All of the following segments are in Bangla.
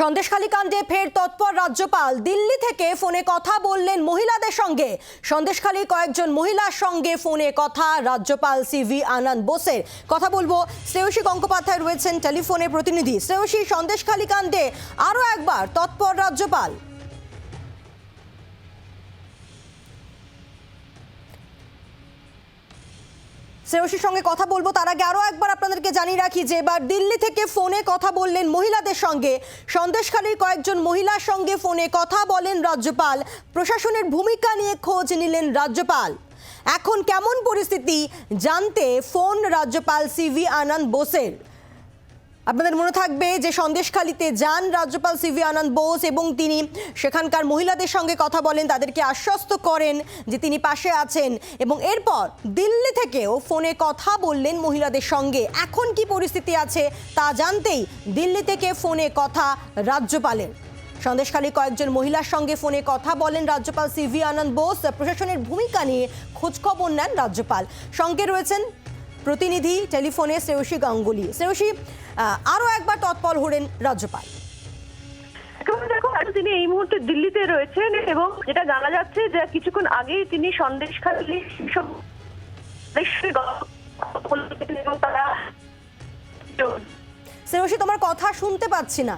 সন্দেশখালী কাণ্ডে ফের তৎপর রাজ্যপাল। দিল্লি থেকে ফোনে কথা বললেন মহিলাদের সঙ্গে। সন্দেশখালী কয়েকজন মহিলার সঙ্গে ফোনে কথা। রাজ্যপাল সি ভি আনন্দ বোসের কথা বলব। শ্রেয়সী গঙ্গোপাধ্যায় রয়েছেন টেলিফোনে প্রতিনিধি। শ্রেয়সী সন্দেশখালী কাণ্ডে আরও একবার তৎপর রাজ্যপাল। শ্রেয়সীর সঙ্গে কথা বলব। তার আগে আরও একবার আপনাদেরকে জানিয়ে রাখি যে এবার দিল্লি থেকে ফোনে কথা বললেন মহিলাদের সঙ্গে। সন্দেশখালীর কয়েকজন মহিলার সঙ্গে ফোনে কথা বলেন রাজ্যপাল। প্রশাসনের ভূমিকা নিয়ে খোঁজ নিলেন রাজ্যপাল। এখন কেমন পরিস্থিতি জানতে ফোন রাজ্যপাল সিভি আনন্দ বোসের। আপনাদের মনে থাকবে যে সন্দেশখালিতে যান রাজ্যপাল সিভি আনন্দ বোস এবং তিনি সেখানকার মহিলাদের সঙ্গে কথা বলেন, তাদেরকে আশ্বস্ত করেন যে তিনি পাশে আছেন এবং এরপর দিল্লি থেকেও ফোনে কথা বললেন মহিলাদের সঙ্গে। এখন কি পরিস্থিতি আছে তা জানতেই দিল্লি থেকে ফোনে কথা রাজ্যপালের। সন্দেশখালী কয়েকজন মহিলার সঙ্গে ফোনে কথা বলেন রাজ্যপাল সিভি আনন্দ বোস। প্রশাসনের ভূমিকা নিয়ে খোঁজখবর নেন রাজ্যপাল। সঙ্গে রয়েছেন প্রতিনিধি, টেলিফোনে শ্রেয়সী গাঙ্গুলি। শ্রেয়সী আরও একবার তৎপর হলেন রাজ্যপাল। এখন দেখো আজ তিনি এই মুহূর্তে দিল্লিতে রয়েছেন এবং যেটা জানা যাচ্ছে যে কিছুক্ষণ আগেই তিনি সন্দেশ খালি তোমার কথা শুনতে পাচ্ছি না।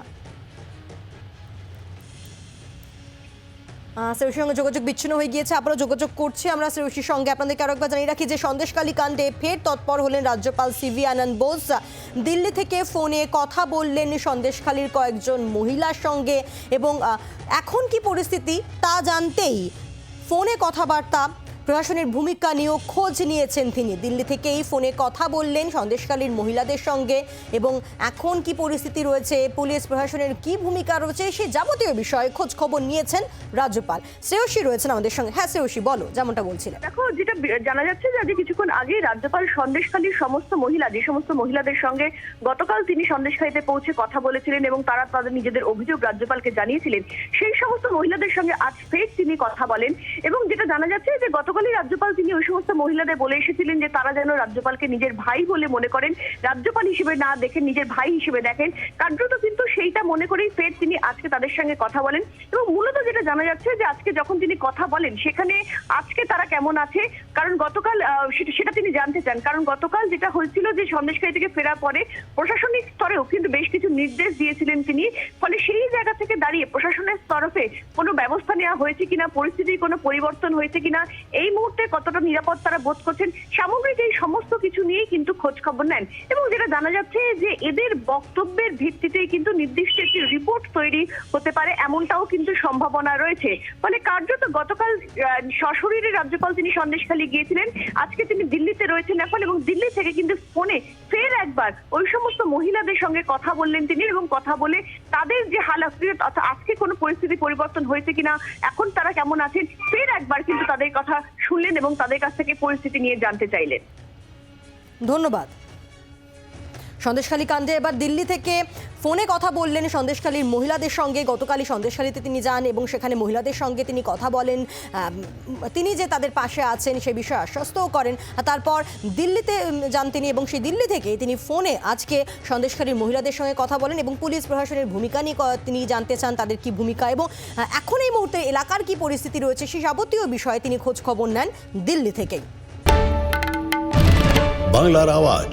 শ্রেয়সীর সঙ্গে যোগাযোগ বিচ্ছিন্ন হয়ে গিয়েছে, আবারও যোগাযোগ করছি আমরা শ্রেয়সীর সঙ্গে। আপনাদেরকে আরও একবার জানিয়ে রাখি যে সন্দেশকালী কাণ্ডে ফের তৎপর হলেন রাজ্যপাল সিভি আনন্দ বোস। দিল্লি থেকে ফোনে কথা বললেন সন্দেশখালীর কয়েকজন মহিলার সঙ্গে এবং এখন কি পরিস্থিতি তা জানতেই ফোনে কথাবার্তা প্রশাসনের ভূমিকা নিয়েও খোঁজ নিয়েছেন তিনি। দিল্লি থেকেই ফোনে কথা বললেন সন্দেশকালীর মহিলাদের সঙ্গে এবং এখন কি পরিস্থিতি রয়েছে, পুলিশ প্রশাসনের কি ভূমিকা রয়েছে সে যাবতীয় বিষয়ে খোঁজ খবর নিয়েছেন রাজ্যপাল। শ্রেয়সী রয়েছেন আমাদের সঙ্গে। হ্যাঁ শ্রেয়সী, বলো, যেমনটা বলছিলেন। দেখো, যেটা জানা যাচ্ছে যে আজ কিছুক্ষণ আগে রাজ্যপাল সন্দেশখালীর সমস্ত মহিলা, যে সমস্ত মহিলাদের সঙ্গে গতকাল তিনি সন্দেশখালীতে পৌঁছে কথা বলেছিলেন এবং তারা তাদের নিজেদের অভিযোগ রাজ্যপালকে জানিয়েছিলেন, সেই সমস্ত মহিলাদের সঙ্গে আজ ফের তিনি কথা বলেন এবং যেটা জানা যাচ্ছে যে গতকালই রাজ্যপাল তিনি ওই সমস্ত মহিলাদের বলে এসেছিলেন যে তারা যেন রাজ্যপালকে নিজের ভাই বলে মনে করেন, রাজ্যপাল হিসেবে না দেখেন নিজের ভাই হিসেবে দেখেন। কার্যত কিন্তু সেইটা মনে করেই ফের তিনি আজকে তাদের সঙ্গে কথা বলেন এবং মূলত যেটা জানা যাচ্ছে যে আজকে যখন তিনি কথা বলেন, সেখানে আজকে তারা কেমন আছে? কারণ গতকাল সেটা- তিনি জানতে চান। কারণ গতকাল যেটা হয়েছিল যে সন্দেশকারী থেকে ফেরার পরে প্রশাসনিক স্তরেও কিন্তু বেশ কিছু নির্দেশ দিয়েছিলেন তিনি। ফলে সেই জায়গা থেকে দাঁড়িয়ে প্রশাসনের তরফে কোনো ব্যবস্থা নেওয়া হয়েছে কিনা, পরিস্থিতির কোনো পরিবর্তন হয়েছে কিনা, এই মুহূর্তে কতটা নিরাপদ তারা বোধ করছেন, সামগ্রিক এই সমস্ত কিছু নিয়েই কিন্তু খোঁজ খবর নেন। যে এদের বক্তব্যের ভিত্তিতেই কিন্তু নির্দিষ্ট একটি রিপোর্ট তৈরি হতে পারে, এমনটাও কিন্তু সম্ভাবনা রয়েছে। ফলে কার্যত গতকাল সশরীরে রাজ্যপাল তিনি সন্দেশখালী গিয়েছিলেন, আজকে তিনি দিল্লিতে রয়েছেন এখন এবং দিল্লি থেকে কিন্তু ফোনে ফের একবার ওই সমস্ত মহিলাদের সঙ্গে কথা বললেন তিনি এবং কথা বলে তাদের যে হালাত অর্থাৎ আজকে কোনো পরিস্থিতি পরিবর্তন হয়েছে কিনা, এখন তারা কেমন আছেন, ফের একবার কিন্তু তাদের কথা শুনলেন এবং তাদের কাছ থেকে পরিস্থিতি নিয়ে জানতে চাইলেন। ধন্যবাদ। সন্দেশখালী কাণ্ডে এবার দিল্লি থেকে ফোনে কথা বললেন সন্দেশখালীর মহিলাদের সঙ্গে। গতকালই সন্দেশখালীতে তিনি যান এবং সেখানে মহিলাদের সঙ্গে তিনি কথা বলেন। তিনি যে তাদের পাশে আছেন সে বিষয়ে আশ্বস্তও করেন। তারপর দিল্লিতে যান তিনি এবং সেই দিল্লি থেকে তিনি ফোনে আজকে সন্দেশখালীর মহিলাদের সঙ্গে কথা বলেন এবং পুলিশ প্রশাসনের ভূমিকা নিয়ে তিনি জানতে চান তাদের কি ভূমিকা এবং এখন এই মুহূর্তে এলাকার কি পরিস্থিতি রয়েছে সেই যাবতীয় বিষয়ে তিনি খোঁজ খবর নেন দিল্লি থেকেই। বাংলার আওয়াজ।